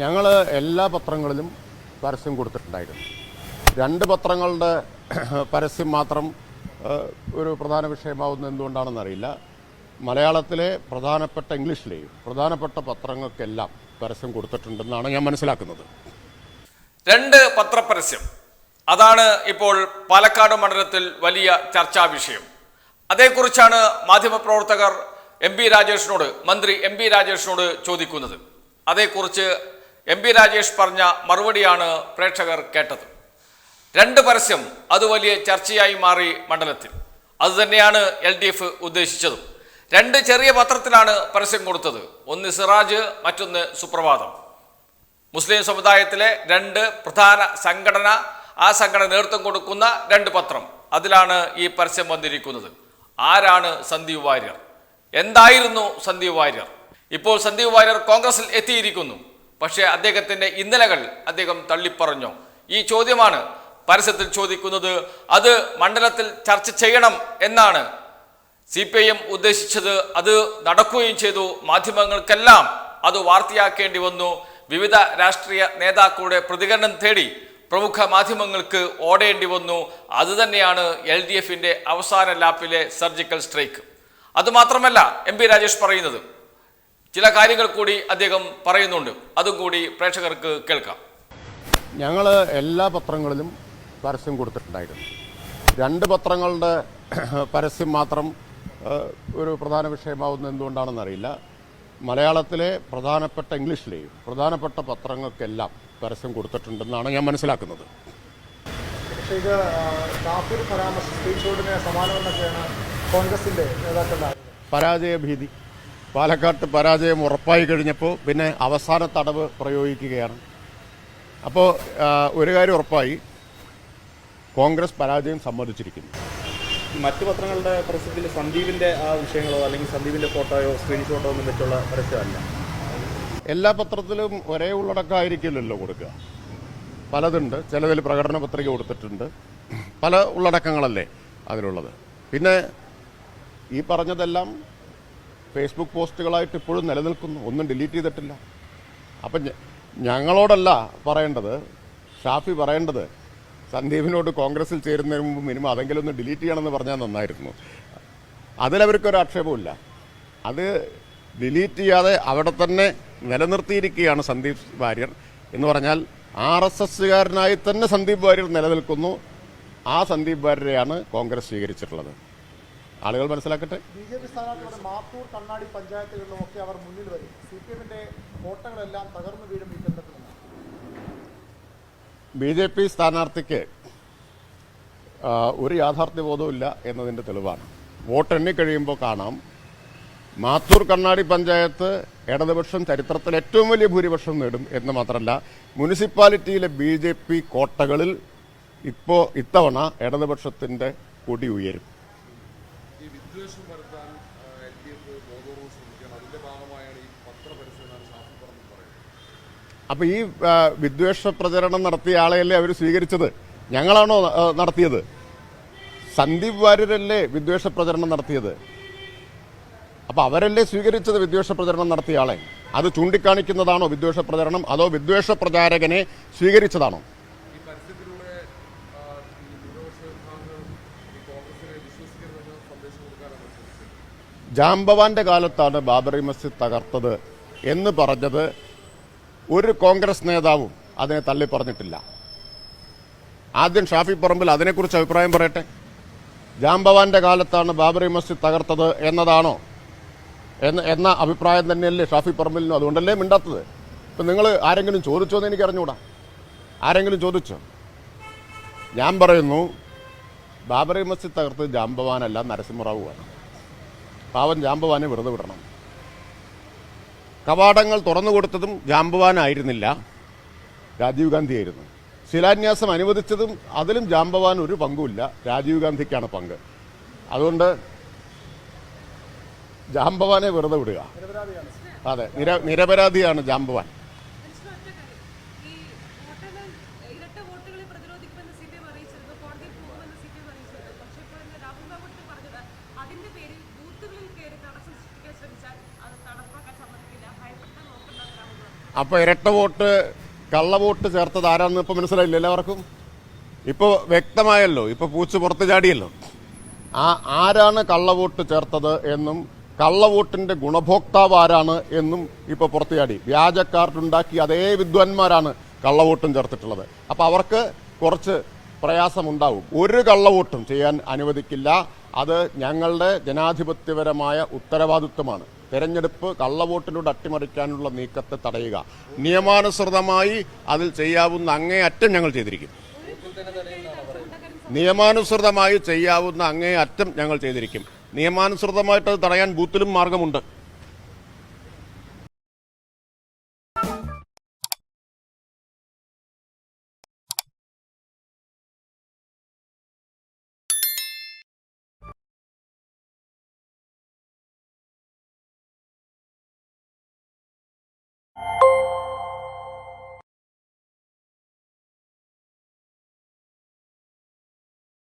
ഞങ്ങൾ എല്ലാ പത്രങ്ങളിലും പരസ്യം കൊടുത്തിട്ടുണ്ടായിരുന്നു രണ്ട് പത്രങ്ങളുടെ പരസ്യം മാത്രം ഒരു പ്രധാന വിഷയമാവുന്നത് എന്തുകൊണ്ടാണെന്നറിയില്ല മലയാളത്തിലെ പ്രധാനപ്പെട്ട ഇംഗ്ലീഷിലെയും പ്രധാനപ്പെട്ട പത്രങ്ങൾക്കെല്ലാം പരസ്യം കൊടുത്തിട്ടുണ്ടെന്നാണ് ഞാൻ മനസ്സിലാക്കുന്നത്. രണ്ട് പത്രപരസ്യം. അതാണ് ഇപ്പോൾ പാലക്കാട് മണ്ഡലത്തിൽ വലിയ ചർച്ചാ വിഷയം. അതേക്കുറിച്ചാണ് മാധ്യമപ്രവർത്തകർ എം പി രാജേഷിനോട് മന്ത്രി എം പി രാജേഷിനോട് ചോദിക്കുന്നത്. അതേക്കുറിച്ച് എം പി രാജേഷ് പറഞ്ഞ മറുപടിയാണ് പ്രേക്ഷകർ കേട്ടത്. രണ്ട് പരസ്യം അത് വലിയ ചർച്ചയായി മാറി മണ്ഡലത്തിൽ. അതുതന്നെയാണ് എൽ ഡി എഫ് ഉദ്ദേശിച്ചതും. രണ്ട് ചെറിയ പത്രത്തിലാണ് പരസ്യം കൊടുത്തത്. ഒന്ന് സിറാജ് മറ്റൊന്ന് സുപ്രഭാതം. മുസ്ലിം സമുദായത്തിലെ രണ്ട് പ്രധാന സംഘടന ആ സംഘടന നേതൃത്വം കൊടുക്കുന്ന രണ്ട് പത്രം. അതിലാണ് ഈ പരസ്യം വന്നിരിക്കുന്നത്. ആരാണ് സന്ദീപ് വാര്യർ? എന്തായിരുന്നു സന്ദീപ് വാര്യർ? ഇപ്പോൾ സന്ദീപ് വാര്യർ കോൺഗ്രസിൽ എത്തിയിരിക്കുന്നു. പക്ഷേ അദ്ദേഹത്തിന്റെ ഇന്നലകൾ അദ്ദേഹം തള്ളിപ്പറഞ്ഞു. ഈ ചോദ്യമാണ് പരസ്യത്തിൽ ചോദിക്കുന്നത് അത് മണ്ഡലത്തിൽ ചർച്ച ചെയ്യണം എന്നാണ്. സി പി ഐ എം ഉദ്ദേശിച്ചത് അത് നടക്കുകയും ചെയ്തു മാധ്യമങ്ങൾക്കെല്ലാം അത് വാർത്തയാക്കേണ്ടി വന്നു. വിവിധ രാഷ്ട്രീയ നേതാക്കളുടെ പ്രതികരണം തേടി പ്രമുഖ മാധ്യമങ്ങൾക്ക് ഓടേണ്ടി വന്നു. അതുതന്നെയാണ് എൽ ഡി എഫിന്റെ അവസാന ലാപ്പിലെ സർജിക്കൽ സ്ട്രൈക്ക്. അതുമാത്രമല്ല എം പി രാജേഷ് പറയുന്നത് ചില കാര്യങ്ങൾ കൂടി അദ്ദേഹം പറയുന്നുണ്ട്. അതും കൂടി പ്രേക്ഷകർക്ക് കേൾക്കാം. ഞങ്ങൾ എല്ലാ പത്രങ്ങളിലും പരസ്യം കൊടുത്തിട്ടുണ്ടായിരുന്നു. രണ്ട് പത്രങ്ങളുടെ പരസ്യം മാത്രം ഒരു പ്രധാന വിഷയമാവുന്നത് എന്തുകൊണ്ടാണെന്നറിയില്ല മലയാളത്തിലെ പ്രധാനപ്പെട്ട ഇംഗ്ലീഷിലെയും പ്രധാനപ്പെട്ട പത്രങ്ങൾക്കെല്ലാം പരസ്യം കൊടുത്തിട്ടുണ്ടെന്നാണ് ഞാൻ മനസ്സിലാക്കുന്നത്. പരാമർശം ഇത് സമാനമെന്നൊക്കെയാണ് കോൺഗ്രസിന്റെ നേതാക്കളുടെ. പരാജയ ഭീതി പാലക്കാട്ട് പരാജയം ഉറപ്പായി കഴിഞ്ഞപ്പോൾ പിന്നെ അവസാന തടവ് പ്രയോഗിക്കുകയാണ്. അപ്പോൾ ഒരു കാര്യം ഉറപ്പായി. കോൺഗ്രസ് പരാജയം സമ്മതിച്ചിരിക്കുന്നു. മറ്റു പത്രങ്ങളുടെ പരസ്യത്തിൽ സന്ദീപിന്റെ ആ വിഷയങ്ങളോ അല്ലെങ്കിൽ സന്ദീപിന്റെ ഫോട്ടോയോ സ്ക്രീൻഷോട്ടോ ഒന്നും വെച്ചുള്ള പരസ്യമല്ല. എല്ലാ പത്രത്തിലും ഒരേ ഉള്ളടക്കമായിരിക്കില്ലല്ലോ കൊടുക്കുക. പലതുണ്ട്. ചിലതിൽ പ്രകടന പത്രിക കൊടുത്തിട്ടുണ്ട്. പല ഉള്ളടക്കങ്ങളല്ലേ അതിലുള്ളത്. പിന്നെ ഈ പറഞ്ഞതെല്ലാം ഫേസ്ബുക്ക് പോസ്റ്റുകളായിട്ട് ഇപ്പോഴും നിലനിൽക്കുന്നു. ഒന്നും ഡിലീറ്റ് ചെയ്തിട്ടില്ല. അപ്പം ഞങ്ങളോടല്ല പറയേണ്ടത് ഷാഫി പറയേണ്ടത് സന്ദീപിനോട് കോൺഗ്രസിൽ ചേരുന്നതിന് മുമ്പ് മിനിമം അതെങ്കിലും ഒന്ന് ഡിലീറ്റ് ചെയ്യണമെന്ന് പറഞ്ഞാൽ നന്നായിരുന്നു. അതിലവർക്കൊരു ആക്ഷേപമില്ല അത് ഡിലീറ്റ് ചെയ്യാതെ അവിടെ തന്നെ നിലനിർത്തിയിരിക്കുകയാണ് സന്ദീപ് വാര്യർ എന്ന് പറഞ്ഞാൽ ആർ എസ് എസ്സുകാരനായി തന്നെ സന്ദീപ് വാര്യർ നിലനിൽക്കുന്നു. ആ സന്ദീപ് വാര്യരെയാണ് കോൺഗ്രസ് സ്വീകരിച്ചിട്ടുള്ളത്. ആളുകൾ മനസ്സിലാക്കട്ടെ. ബി ജെ പി സ്ഥാനാർത്ഥികളുടെ മാത്തൂർ കണ്ണാടി പഞ്ചായത്തുകളിലും ഒക്കെ അവർ മുന്നിൽ വരും. സി പി എമ്മിന്റെ കോട്ടകളെല്ലാം തകർന്നു വീഴും ഈ കേന്ദ്രത്തിൽ ബി ജെ പി സ്ഥാനാർത്ഥിക്ക് ഒരു യാഥാർത്ഥ്യബോധവും ഇല്ല എന്നതിന്റെ തെളിവാണ്. വോട്ട് എണ്ണിക്കഴിയുമ്പോൾ കാണാം. മാത്തൂർ കണ്ണാടി പഞ്ചായത്ത് ഇടതുപക്ഷം ചരിത്രത്തിൽ ഏറ്റവും വലിയ ഭൂരിപക്ഷം നേടും എന്ന് മാത്രമല്ല മുനിസിപ്പാലിറ്റിയിലെ ബി ജെ പി കോട്ടകളിൽ ഇപ്പോൾ ഇത്തവണ ഇടതുപക്ഷത്തിന്റെ കൊടി ഉയരും ഈ വിദ്വേഷം വരുത്താൻ എൽ ശ്രമിക്കുകയാണ്. അതിന്റെ ഭാഗമായാണ് ഈ ഷാഫി പറഞ്ഞു പറയുന്നത്. അപ്പോൾ ഈ വിദ്വേഷ പ്രചരണം നടത്തിയ ആളെയല്ലേ അവർ സ്വീകരിച്ചത്? ഞങ്ങളാണോ നടത്തിയത്? സന്ദീപ് വാര്യരല്ലേ വിദ്വേഷ പ്രചരണം നടത്തിയത്? അപ്പൊ അവരല്ലേ സ്വീകരിച്ചത് വിദ്വേഷ പ്രചരണം നടത്തിയ ആളെ? അത് ചൂണ്ടിക്കാണിക്കുന്നതാണോ വിദ്വേഷ പ്രചരണം? അതോ വിദ്വേഷ പ്രചാരകനെ സ്വീകരിച്ചതാണോ? ജാംബവാന്റെ കാലത്താണ് ബാബറി മസ്ജിദ് തകർത്തത് എന്ന് പറഞ്ഞത് ഒരു കോൺഗ്രസ് നേതാവും അതിനെ തള്ളി പറഞ്ഞിട്ടില്ല ആദ്യം ഷാഫി പറമ്പിൽ അതിനെക്കുറിച്ച് അഭിപ്രായം പറയട്ടെ. ജാംബവാന്റെ കാലത്താണ് ബാബറി മസ്ജിദ് തകർത്തത് എന്നതാണോ? എന്ന എന്ന അഭിപ്രായം തന്നെയല്ലേ ഷാഫി പറമ്പിലിനും അതുകൊണ്ടല്ലേ മിണ്ടാത്തത്? ഇപ്പം നിങ്ങൾ ആരെങ്കിലും ചോദിച്ചോ എന്ന് എനിക്ക് അറിഞ്ഞുകൂടാ ആരെങ്കിലും ചോദിച്ചോ? ഞാൻ പറയുന്നു ബാബറി മസ്ജിദ് തകർത്തത് ജാംബവാനല്ല നരസിംഹറാവുമാണ് പാവൻ ജാമ്പവാനെ വെറുതെ വിടണം. കവാടങ്ങൾ തുറന്നു കൊടുത്തതും ജാമ്പവാനായിരുന്നില്ല. രാജീവ് ഗാന്ധി ആയിരുന്നു ശിലാന്യാസം അനുവദിച്ചതും അതിലും ജാമ്പവാൻ ഒരു പങ്കുമില്ല. രാജീവ് ഗാന്ധിക്കാണ് പങ്ക്. അതുകൊണ്ട് ജാമ്പവാനെ വെറുതെ വിടുക. അതെ നിര നിരപരാധിയാണ് ജാമ്പവാൻ. പേരിൽ ബൂത്തുകളിൽ കയറി തടസ്സം സൃഷ്ടിക്കാൻ അത് അപ്പോൾ ഇരട്ട വോട്ട് കള്ളവോട്ട് ചേർത്തത് ആരാന്ന് ഇപ്പോൾ മനസ്സിലായില്ല എല്ലാവർക്കും? ഇപ്പോൾ വ്യക്തമായല്ലോ ഇപ്പോൾ പൂച്ച പുറത്ത് ചാടിയല്ലോ. ആ ആരാണ് കള്ള വോട്ട് ചേർത്തത് എന്നും കള്ളവോട്ടിന്റെ ഗുണഭോക്താവ് ആരാണ് എന്നും ഇപ്പോൾ പുറത്ത് ചാടി. വ്യാജ കാർഡ് ഉണ്ടാക്കി അതേ വിദ്വാൻമാരാണ് കള്ളവോട്ടും ചേർത്തിട്ടുള്ളത്. അപ്പോൾ അവർക്ക് കുറച്ച് പ്രയാസമുണ്ടാവും. ഒരു കള്ളവോട്ടും ചെയ്യാൻ അനുവദിക്കില്ല. അത് ഞങ്ങളുടെ ജനാധിപത്യപരമായ ഉത്തരവാദിത്വമാണ്. തെരഞ്ഞെടുപ്പ് കള്ളവോട്ടിലൂടെ അട്ടിമറിക്കാനുള്ള നീക്കത്തെ തടയുക. നിയമാനുസൃതമായി അതിൽ ചെയ്യാവുന്ന അങ്ങേയറ്റം ഞങ്ങൾ ചെയ്തിരിക്കും. നിയമാനുസൃതമായി ചെയ്യാവുന്ന അങ്ങേ അറ്റം ഞങ്ങൾ ചെയ്തിരിക്കും. നിയമാനുസൃതമായിട്ട് അത് തടയാൻ ബൂത്തിലും മാർഗമുണ്ട്.